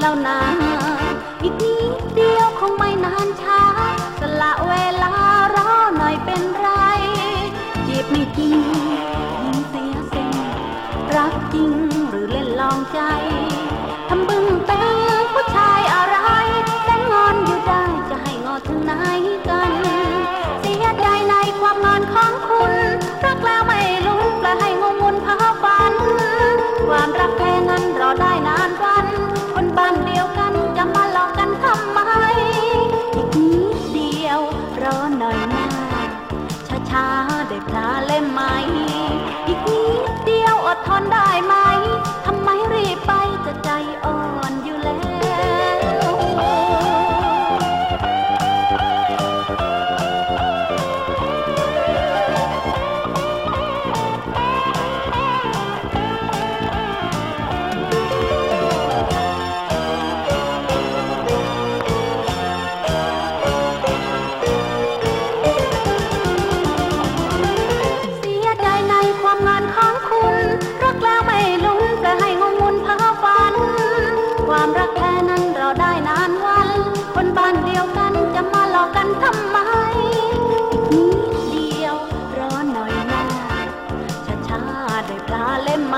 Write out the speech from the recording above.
แล้วนะ อีกนิดเดียวคงไม่นานช้า สละเวลารอหน่อยเป็นไร จีบไม่จริงยิ่งเสียสิ่งรักจริงหรือเล่นลองใจ they plan ได้ปลาเล่นไหม